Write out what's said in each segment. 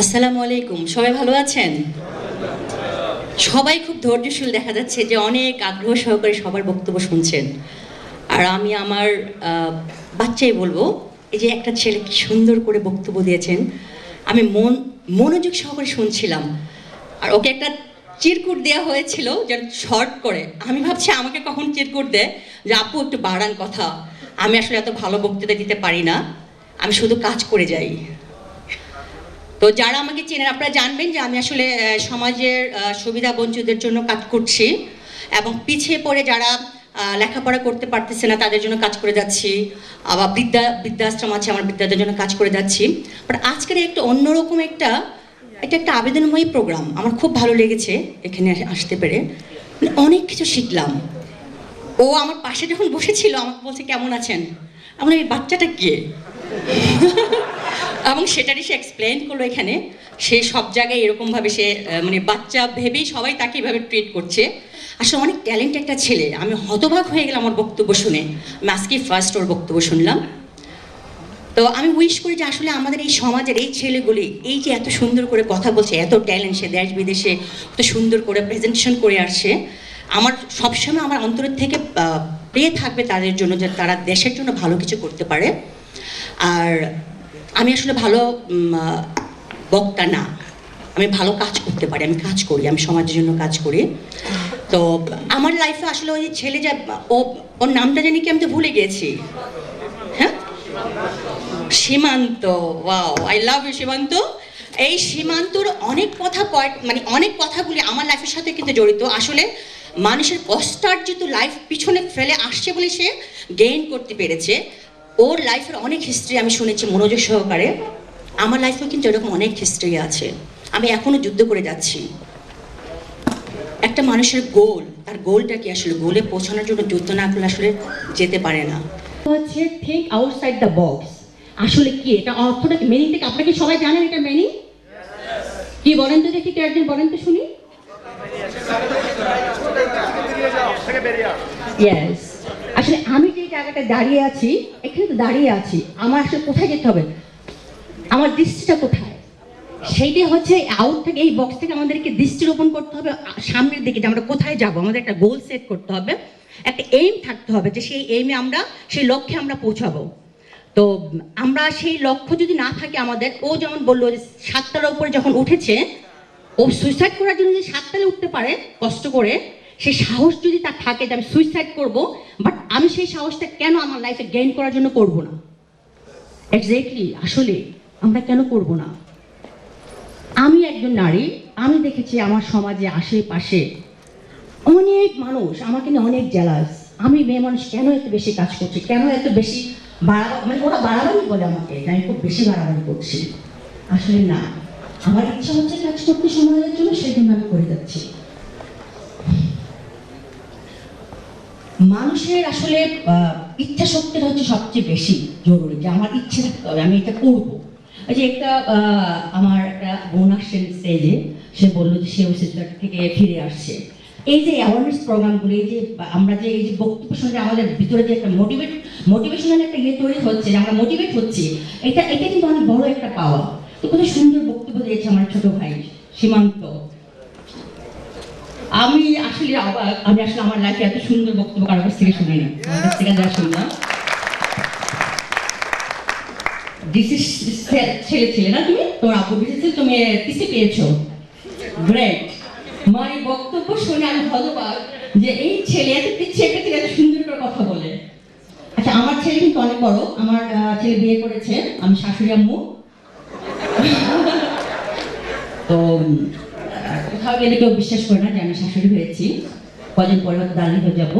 আসসালামু আলাইকুম, সবাই ভালো আছেন? সবাই খুব ধৈর্যশীল দেখা যাচ্ছে যে অনেক আগ্রহ সহকারে সবার বক্তব্য শুনছেন। আর আমি আমার বাচ্চাই বলব, এই যে একটা ছেলে কি সুন্দর করে বক্তব্য দিয়েছেন, আমি মন, মনোযোগ সহকারে শুনছিলাম। আর ওকে একটা চিরকুট দেওয়া হয়েছিল যেন শর্ট করে। আমি ভাবছি আমাকে কখন চিরকুট দেয়? যে আপু একটু বাড়ান কথা। আমি আসলে এত ভালো বক্তৃতা দিতে পারি না। আমি শুধু কাজ করে যাই। তো যারা আমাকে চেনেন, আপনারা জানবেন যে আমি আসলে সমাজের সুবিধা বঞ্চিতদের জন্য কাজ করছি এবং পিছিয়ে পড়ে যারা লেখাপড়া করতে পারতেছে না, তাদের জন্য কাজ করে যাচ্ছি। আবার বৃদ্ধা বৃদ্ধাশ্রম আছে, আমার বৃদ্ধাদের জন্য কাজ করে যাচ্ছি। বাট আজকের একটা অন্যরকম একটা, এটা একটা আবেদনময়ী প্রোগ্রাম আমার খুব ভালো লেগেছে এখানে আসতে পেরে। মানে অনেক কিছু শিখলাম। ও আমার পাশে যখন বসেছিল, আমাকে বলছে, কেমন আছেন? আমার এই বাচ্চাটা কে? এবং সেটারই সে এক্সপ্লেন করল এখানে। সে সব জায়গায় এরকমভাবে সে মানে বাচ্চা ভেবেই সবাই তাকে এভাবে ট্রিট করছে। আসলে অনেক ট্যালেন্ট একটা ছেলে। আমি হতবাক হয়ে গেলাম আমার বক্তব্য শুনে। আমি আজকেই ফার্স্ট ওর বক্তব্য শুনলাম। তো আমি উইশ করি যে আসলে আমাদের এই সমাজের এই ছেলেগুলি, এই যে এত সুন্দর করে কথা বলছে, এত ট্যালেন্ট সে দেশ বিদেশে এত সুন্দর করে প্রেজেন্টেশন করে আসছে। আমার সবসময় আমার অন্তরের থেকে প্রিয় থাকবে তাদের জন্য যে তারা দেশের জন্য ভালো কিছু করতে পারে। আর আমি আসলে ভালো বক্তা না। আমি ভালো কাজ করতে পারি, আমি কাজ করি, আমি সমাজের জন্য কাজ করি। তো আমার লাইফে আসলে ওই ছেলে যা, ও, ওর নামটা জানি কি আমি তো ভুলে গেছি। হ্যাঁ? সীমান্ত ওয়াও আই লাভ ইউ সীমান্ত। এই সীমান্তর অনেক কথা কয়েক মানে অনেক কথাগুলি আমার লাইফের সাথে কিন্তু জড়িত। আসলে মানুষের কষ্টার্জিত লাইফ পিছনে ফেলে আসছে বলে সে গেইন করতে পেরেছে। ওর লাইফের অনেক হিস্ট্রি আমি শুনেছি মনোযোগ সহকারে। আমার লাইফেও কিন্তু এরকম অনেক হিস্ট্রি আছে। আমি এখনও যুদ্ধ করে যাচ্ছি। একটা মানুষের গোল তার গোলটা কি আসলে? গোলে পৌঁছানোর জন্য যুদ্ধ না করলে আসলে যেতে পারে না। হচ্ছে থিঙ্ক আউটসাইড দ্য বক্স আসলে কি এটা অর্থটা কি মিনিংটা কি আপনারা সবাই জানেন এটা মিনিং কি বলেন তো দেখি কেউ একজন বলেন তো শুনি। ইয়েস আসলে আমি যে জায়গাটা দাঁড়িয়ে আছি, এখানে তো দাঁড়িয়ে আছি, আমার আসলে কোথায় যেতে হবে? আমার দৃষ্টিটা কোথায়? সেইটাই হচ্ছে আউট থেকে এই বক্স থেকে আমাদেরকে দৃষ্টি রোপণ করতে হবে সামনের দিকে যে আমরা কোথায় যাব, আমাদের একটা গোল সেট করতে হবে, একটা এইম থাকতে হবে যে সেই এইমে আমরা, সেই লক্ষ্যে আমরা পৌঁছাবো। তো, আমরা সেই লক্ষ্য যদি না থাকে আমাদের, ও যেমন বলল যে সাতটার উপরে যখন উঠেছে, ও সুইসাইড করার জন্য যে সাতটালে উঠতে পারে, কষ্ট করে সেই সাহস যদি তার থাকে যে আমি সুইসাইড করব বাট আমি সেই সাহসটা কেন আমার লাইফে গেইন করার জন্য করব না? এক্স্যাক্টলি আসলে আমরা কেন করব না? আমি একজন নারী, আমি দেখেছি আমার সমাজে আশেপাশে অনেক মানুষ আমাকে নিয়ে অনেক জেলাস আমি মেয়ে মানুষ কেন এত বেশি কাজ করছি? কেন এত বেশি বাড়াবা মানে ওরা বাড়াবাড়ি বলে আমাকে আমি খুব বেশি বাড়াবাড়ি করছি। আসলে না, আমার ইচ্ছা হচ্ছে কাজ করতে সমাজের জন্য সেই জন্য আমি করে যাচ্ছি। মানুষের আসলে ইচ্ছা শক্তিটা হচ্ছে সবচেয়ে বেশি জরুরি, যে আমার ইচ্ছে থাকতে হবে, আমি এটা করব। যে একটা আমার একটা বোন আসছেন স্টেজে সে বলল যে সে সিস্টার থেকে ফিরে আসছে। এই যে অ্যাওয়ারনেস প্রোগ্রামগুলো এই যে আমরা যে, এই যে বক্তব্য শুনে আমাদের ভিতরে যে একটা মোটিভেট মোটিভেশনাল একটা ইয়ে তৈরি হচ্ছে, যে আমরা মোটিভেট হচ্ছি, এটা এটা কিন্তু অনেক বড় একটা পাওয়া তো কত সুন্দর বক্তব্য দিয়েছে আমার ছোট ভাই, সীমান্ত। আমি আসলে অবাক আমি আসলে আমার লাইফে এত সুন্দর বক্তব্য কারোর কাছ থেকে শুনিনি আমার কাছ থেকে যা শুনলাম। ডিসি ছেলে ছিলে না তুমি? তোমার আপু ডিসি তুমি পেয়েছ। গ্রেট আমার এই বক্তব্য শুনে আমি হতবাক যে এই ছেলে এত পিছিয়ে একটা এত সুন্দর করে কথা বলে। আচ্ছা আমার ছেলে কিন্তু অনেক বড়। আমার ছেলে বিয়ে করেছে। আমি শাশুড়ি আম্মু। তো কোথাও গেলে কেউ বিশ্বাস করে না যে আমি শাশুড়ি হয়েছি। কদিন পরে হয়তো দাঁড়িয়ে হয়ে যাব।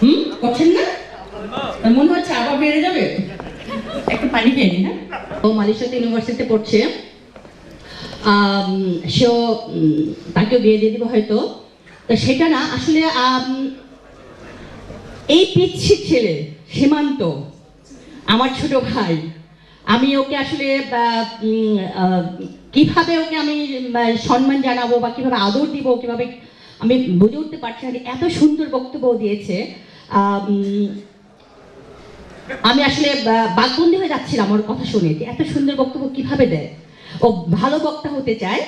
হুম? করছেন না? মনে হচ্ছে আবার বেড়ে যাবে। একটু পানি খেয়ে নি হ্যাঁ? ও মালয়েশিয়াতে ইউনিভার্সিটিতে পড়ছে। সেও তাকেও বিয়ে দিয়ে দিব হয়তো। তো সেটা না, আসলে এই পিচ্ছি ছেলে সীমান্ত আমার ছোট ভাই, আমি ওকে আসলে কীভাবে ওকে আমি সম্মান জানাব বা কীভাবে আদর দিব কীভাবে আমি বুঝে উঠতে পারছি না এত সুন্দর বক্তব্য দিয়েছে। আমি আসলে বা- বাকবন্দি হয়ে যাচ্ছিলাম ওর কথা শুনে যে এত সুন্দর বক্তব্য কীভাবে দেয়। ও ভালো বক্তা হতে চায়।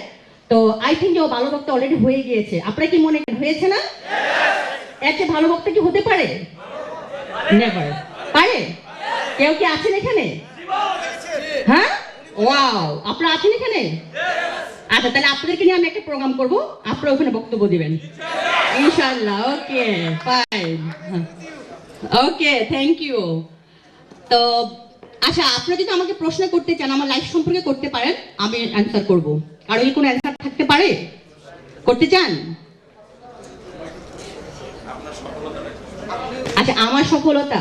তো আই থিঙ্ক যে ও ভালো বক্তা অলরেডি হয়ে গিয়েছে। আপনারা কি মনে হয়েছে না? এর চেয়ে ভালো বক্তা কি হতে পারে? নেভার পারে? কেউ কি আছেন এখানে? হ্যাঁ? ওয়াও আপনারা আছেন এখানে? আচ্ছা তাহলে আপনাদেরকে নিয়ে আমি একটা প্রোগ্রাম করব। আপনারা ওখানে বক্তব্য দিবেন। ইনশাআল্লাহ। Okay fine okay thank you তো আচ্ছা আপনারা যদি আমাকে প্রশ্ন করতে চান আমার লাইফ সম্পর্কে করতে পারেন আমি অ্যান্সার করব। আর ওই কোনো অ্যান্সার থাকতে পারে? করতে চান? আচ্ছা আমার সফলতা?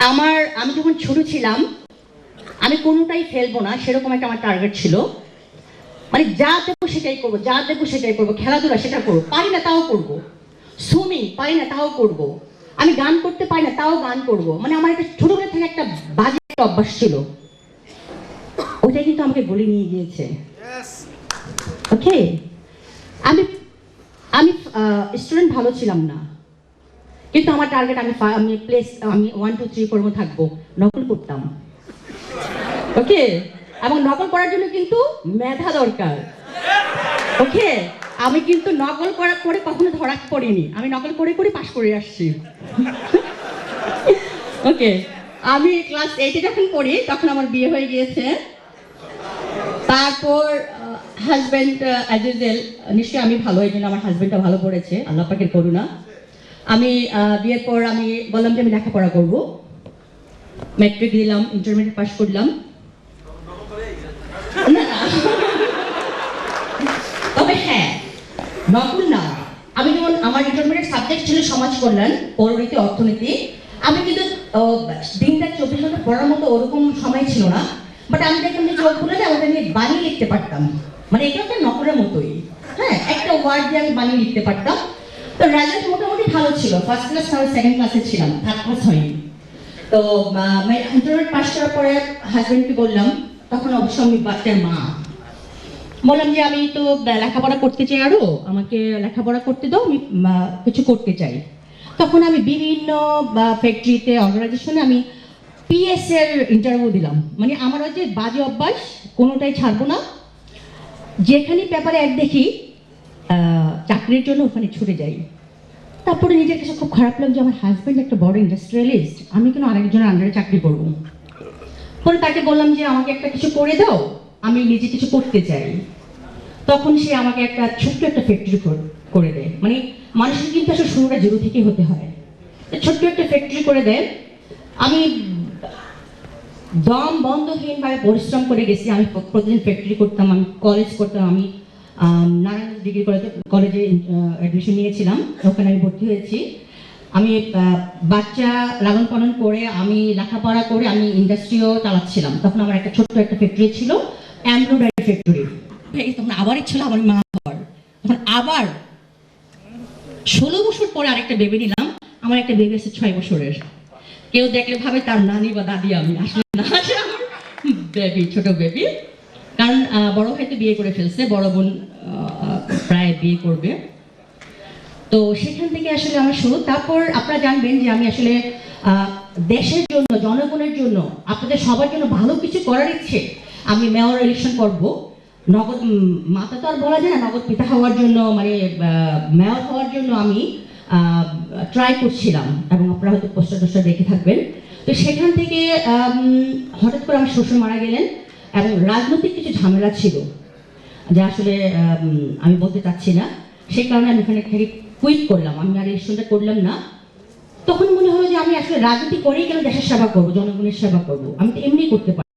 আমার আমি যখন ছোট ছিলাম আমি কোনোটাই ফেলব না সেরকম একটা আমার টার্গেট ছিল। মানে যা দেবো সেটাই করব যা দেবো সেটাই করব খেলাধুলা সেটা করব পারি না তাও করব। সুইমিং পারি না তাও করব। আমি গান করতে পারি না তাও গান করব। মানে আমার একটা ছোটবেলা থেকে একটা বাজে একটা অভ্যাস ছিল। ওটাই কিন্তু আমাকে বলে নিয়ে গিয়েছে। ওকে আমি আমি স্টুডেন্ট ভালো ছিলাম না। কিন্তু আমার টার্গেট আমি আমি প্লেস আমি ওয়ান টু থ্রি ফোর থাকব। নকল করতাম। ওকে এবং নকল করার জন্য কিন্তু মেধা দরকার। ওকে আমি কিন্তু নকল করা করে কখনো ধরা পড়িনি। আমি নকল করে করে পাশ করে আসছি। ওকে আমি ক্লাস এইটে যখন পড়ি, তখন আমার বিয়ে হয়ে গিয়েছে। তারপর হাজব্যান্ড অ্যাজ নিশ্চয়ই আমি ভালো, এই জন্য আমার হাজব্যান্ডটা ভালো পড়েছে। আল্লাহ পাকের করুণা। আমি বিয়ের পর আমি বললাম যে আমি লেখাপড়া করব। ম্যাট্রিক দিলাম ইন্টারমিডিয়েট পাস করলাম। তবে হ্যাঁ নকল না। আমি যেমন আমার ইন্টারমিডিয়েট সাবজেক্ট ছিল সমাজ কল্যাণ পৌরনীতি অর্থনীতি, আমি কিন্তু দিনটা চব্বিশ ঘণ্টা পড়ার মতো ওরকম সময় ছিল না। বাট আমি দেখলাম যে চোখ খুলে ওটা নিয়ে বানিয়ে লিখতে পারতাম। মানে এটা একটা নকলের মতোই। হ্যাঁ একটা ওয়ার্ড দিয়ে আমি বানিয়ে লিখতে পারতাম। তো রেজাল্ট মোটামুটি ভালো ছিল। ফার্স্ট ক্লাস তারপর সেকেন্ড ক্লাসে ছিলাম থার্ড ক্লাস হয়নি তো ইন্টারমিডিয়েট পাস করার পরে হাজব্যান্ডকে বললাম, তখন অবশ্য আমি বাচ্চার মা। বললাম যে, আমি তো লেখাপড়া করতে চাই আরও, আমাকে লেখাপড়া করতে দাও, আমি কিছু করতে চাই। তখন আমি বিভিন্ন ফ্যাক্টরিতে অর্গানাইজেশনে আমি পিএস এর ইন্টারভিউ দিলাম। মানে আমার ওই যে বাজে অভ্যাস, কোনোটাই ছাড়বো না। যেখানে পেপারে এক দেখি চাকরির জন্য ওখানে ছুটে যাই। তারপরে নিজের কাছে খুব খারাপ লাগছে আমার হাজব্যান্ড একটা বড় ইন্ডাস্ট্রিয়ালিস্ট আমি কেন আরেকজনের আন্ডারে চাকরি করব। পরে তাকে বললাম যে আমাকে একটা কিছু করে দাও আমি নিজে কিছু করতে চাই। তখন সে আমাকে একটা ছোট্ট একটা ফ্যাক্টরি করে দেয়। মানে মানুষের কিন্তু আসলে শুরুটা জিরো থেকেই হতে হয়। ছোট্ট একটা ফ্যাক্টরি করে দেয়। আমি দম বন্ধহীনভাবে পরিশ্রম করে গেছি। আমি প্রতিদিন ফ্যাক্টরি করতাম আমি কলেজ করতাম আম, নারায়ণ ডিগ্রি কলেজে কলেজে অ্যাডমিশন নিয়েছিলাম। ওখানে আমি ভর্তি হয়েছি। আমি বাচ্চা লালন পালন করে আমি লেখাপড়া করে আমি ইন্ডাস্ট্রিও চালাচ্ছিলাম। তখন আমার একটা ছোট্ট একটা ফ্যাক্টরি ছিল এমব্রয়ডারি ফ্যাক্টরি তখন আবার ছিল আমার মা হওয়ার। তখন আবার ষোলো বছর পরে আরেকটা বেবি নিলাম। আমার একটা বেবি আছে ছয় বছরের। কেউ দেখলে ভাবে তার নানি বা দাদি আমি। আসলে না বেবি ছোট বেবি কারণ বড় ভাই তো বিয়ে করে ফেলছে, বড় বোন প্রায় বিয়ে করবে। তো সেখান থেকে আসলে আমার শুরু। তারপর আপনারা জানবেন যে আমি আসলে দেশের জন্য, জনগণের জন্য, আপনাদের সবার জন্য ভালো কিছু করার ইচ্ছে, আমি মেয়র ইলেকশন করব। নগদ মাতা তো আর বলা যায় না, নগদ পিতা হওয়ার জন্য মানে মেয়র হওয়ার জন্য আমি ট্রাই করছিলাম এবং আপনারা হয়তো পোস্টার টোস্টার দেখে থাকবেন। তো সেখান থেকে হঠাৎ করে আমার শ্বশুর মারা গেলেন। এবং রাজনৈতিক কিছু ঝামেলা ছিল যা আসলে আমি বলতে চাচ্ছি না। সেই কারণে আমি ওখানে খালি কুইট করলাম। আমি আর রেজিস্ট্রেশনটা করলাম না। তখন মনে হলো যে আমি আসলে রাজনীতি করেই কেন দেশের সেবা করব, জনগণের সেবা করব। আমি তো এমনি করতে পারি